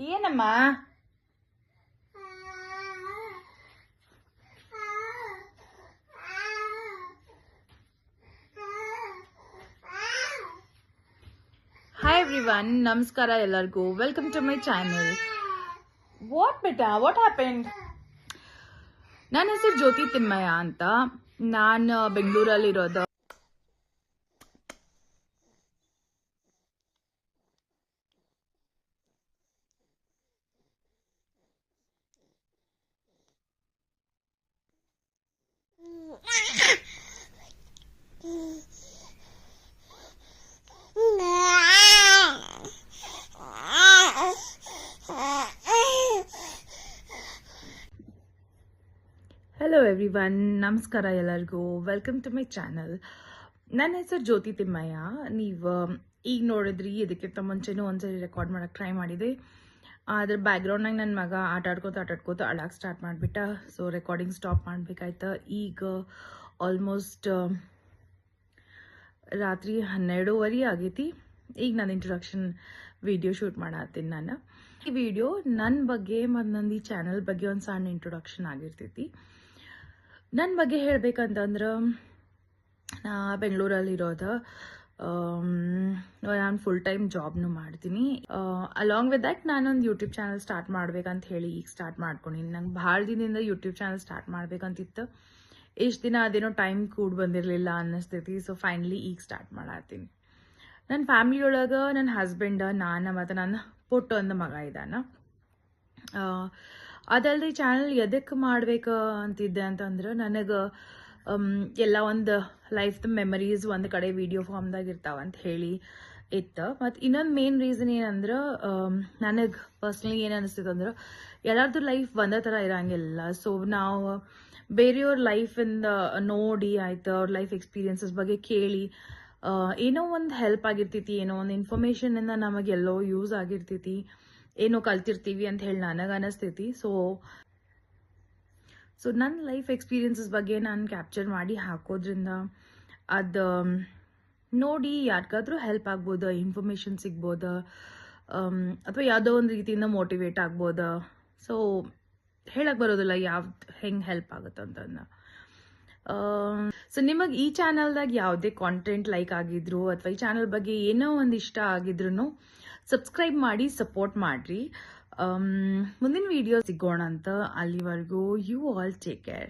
ಏನಮ್ಮ? Hi everyone ನಮಸ್ಕಾರ ಎಲ್ಲರಿಗೂ. Welcome to my channel what beta? What happened ನನ್ನ ಹೆಸರು ಜ್ಯೋತಿ ತಿಮ್ಮಯ್ಯ ಅಂತ. ನಾನು ಬೆಂಗಳೂರಲ್ಲಿರೋದು. ಹಲೋ ಎವ್ರಿ ಒನ್ ನಮಸ್ಕಾರ ಎಲ್ಲರಿಗೂ. ವೆಲ್ಕಮ್ ಟು ಮೈ ಚಾನಲ್ ನನ್ನ ಹೆಸರು ಜ್ಯೋತಿ ತಿಮ್ಮಯ್ಯ. ನೀವು ಈಗ ನೋಡಿದ್ರಿ ಇದಕ್ಕಿಂತ ಮುಂಚೆನೂ ಒಂದ್ಸರಿ ರೆಕಾರ್ಡ್ ಮಾಡೋಕ್ಕೆ ಟ್ರೈ ಮಾಡಿದೆ. ಅದ್ರ ಬ್ಯಾಕ್ಗ್ರೌಂಡ್ನಾಗ ನನ್ನ ಮಗ ಆಟ ಆಡ್ಕೋತ ಆಟ ಆಡ್ಕೋತ ಅಳಕ್ಕೆ ಸ್ಟಾರ್ಟ್ ಮಾಡಿಬಿಟ್ಟ. ಸೊ ರೆಕಾರ್ಡಿಂಗ್ ಸ್ಟಾಪ್ ಮಾಡಬೇಕಾಯ್ತು. ಈಗ ಆಲ್ಮೋಸ್ಟ್ ರಾತ್ರಿ ಹನ್ನೆರಡೂವರೆ ಆಗೈತಿ. ಈಗ ನಾನು ಇಂಟ್ರೊಡಕ್ಷನ್ ವಿಡಿಯೋ ಶೂಟ್ ಮಾಡತ್ತೀನಿ ನಾನು. ಈ ವಿಡಿಯೋ ನನ್ನ ಬಗ್ಗೆ ಮತ್ತು ನಂದು ಈ ಚಾನಲ್ ಬಗ್ಗೆ ಒಂದು ಸಣ್ಣ ಇಂಟ್ರೊಡಕ್ಷನ್ ಆಗಿರ್ತೈತಿ. ನನ್ನ ಬಗ್ಗೆ ಹೇಳ್ಬೇಕಂತಂದ್ರೆ ನಾ ಬೆಂಗಳೂರಲ್ಲಿರೋದು. ನಾನು ಫುಲ್ ಟೈಮ್ ಜಾಬ್ನು ಮಾಡ್ತೀನಿ. ಅಲಾಂಗ್ ವಿತ್ ದಟ್ ನಾನೊಂದು ಯೂಟ್ಯೂಬ್ ಚಾನಲ್ ಸ್ಟಾರ್ಟ್ ಮಾಡ್ಬೇಕಂತ ಹೇಳಿ ಈಗ ಸ್ಟಾರ್ಟ್ ಮಾಡ್ಕೊಂಡಿನಿ. ನಂಗೆ ಭಾಳ ದಿನದಿಂದ ಯೂಟ್ಯೂಬ್ ಚಾನಲ್ ಸ್ಟಾರ್ಟ್ ಮಾಡ್ಬೇಕಂತಿತ್ತು. ಇಷ್ಟು ದಿನ ಅದೇನೋ ಟೈಮ್ ಕೂಡ ಬಂದಿರಲಿಲ್ಲ ಅನ್ನಿಸ್ತೈತಿ. ಸೊ ಫೈನಲಿ ಈಗ ಸ್ಟಾರ್ಟ್ ಮಾಡತ್ತೀನಿ. ನನ್ನ ಫ್ಯಾಮಿಲಿ ಒಳಗೆ ನನ್ನ ಹಸ್ಬೆಂಡ್ ನಾನು ಮತ್ತು ನನ್ನ ಪುಟ್ಟ ಒಂದು ಮಗ ಇದ್ದಾನ ಅದಲ್ಲದೆ ಈ ಚಾನಲ್ ಎದಕ್ಕೆ ಮಾಡ್ಬೇಕು ಅಂತಿದ್ದೆ ಅಂತಂದ್ರೆ ನನಗೆ ಎಲ್ಲ ಒಂದು ಲೈಫ್ದ ಮೆಮರೀಸ್ ಒಂದು ಕಡೆ ವಿಡಿಯೋ ಫಾರ್ಮ್ದಾಗ ಇರ್ತಾವ ಅಂತ ಹೇಳಿ ಇತ್ತು. ಮತ್ತು ಇನ್ನೊಂದು ಮೇನ್ ರೀಸನ್ ಏನಂದ್ರೆ ನನಗೆ ಪರ್ಸ್ನಲಿ ಏನು ಅನಿಸ್ತಿತ್ತು ಅಂದ್ರೆ ಎಲ್ಲರದ್ದು ಲೈಫ್ ಒಂದೇ ಥರ ಇರೋಂಗಿಲ್ಲ. ಸೊ ನಾವು ಬೇರೆಯವ್ರ ಲೈಫಿಂದ ನೋಡಿ ಆಯ್ತು, ಅವ್ರ ಲೈಫ್ ಎಕ್ಸ್ಪೀರಿಯನ್ಸಸ್ ಬಗ್ಗೆ ಕೇಳಿ ಏನೋ ಒಂದು ಹೆಲ್ಪ್ ಆಗಿರ್ತೈತಿ, ಏನೋ ಒಂದು ಇನ್ಫಾರ್ಮೇಷನಿಂದ ನಮಗೆ ಎಲ್ಲೋ ಯೂಸ್ ಆಗಿರ್ತೈತಿ, ಏನೋ ಕಲ್ತಿರ್ತೀವಿ ಅಂತ ಹೇಳಿ ನನಗೆ ಅನಿಸ್ತೈತಿ. ಸೊ ಸೊ ನನ್ನ ಲೈಫ್ ಎಕ್ಸ್ಪೀರಿಯನ್ಸಸ್ ಬಗ್ಗೆ ನಾನು ಕ್ಯಾಪ್ಚರ್ ಮಾಡಿ ಹಾಕೋದ್ರಿಂದ ಅದು ನೋಡಿ ಯಾರಿಗಾದರೂ ಹೆಲ್ಪ್ ಆಗ್ಬೋದು ಇನ್ಫಾರ್ಮೇಷನ್ ಸಿಗ್ಬೋದು ಅಥವಾ ಯಾವುದೋ ಒಂದು ರೀತಿಯಿಂದ ಮೋಟಿವೇಟ್ ಆಗ್ಬೋದು. ಸೊ ಹೇಳಕ್ಕೆ ಬರೋದಿಲ್ಲ ಯಾವ್ದು ಹೆಂಗೆ ಹೆಲ್ಪ್ ಆಗುತ್ತೆ ಅಂತಂದು. ಸೊ ನಿಮಗೆ ಈ ಚಾನಲ್ದಾಗ ಯಾವುದೇ ಕಾಂಟೆಂಟ್ ಲೈಕ್ ಆಗಿದ್ರು ಅಥವಾ ಈ ಚಾನಲ್ ಬಗ್ಗೆ ಏನೋ ಒಂದು ಇಷ್ಟ ಆಗಿದ್ರು ಸಬ್ಸ್ಕ್ರೈಬ್ ಮಾಡಿ ಸಪೋರ್ಟ್ ಮಾಡಿರಿ. ಮುಂದಿನ ವಿಡಿಯೋ ಸಿಗೋಣ ಅಂತ ಅಲ್ಲಿವರೆಗೂ ಯು ಆಲ್ ಟೇಕ್ ಕೇರ್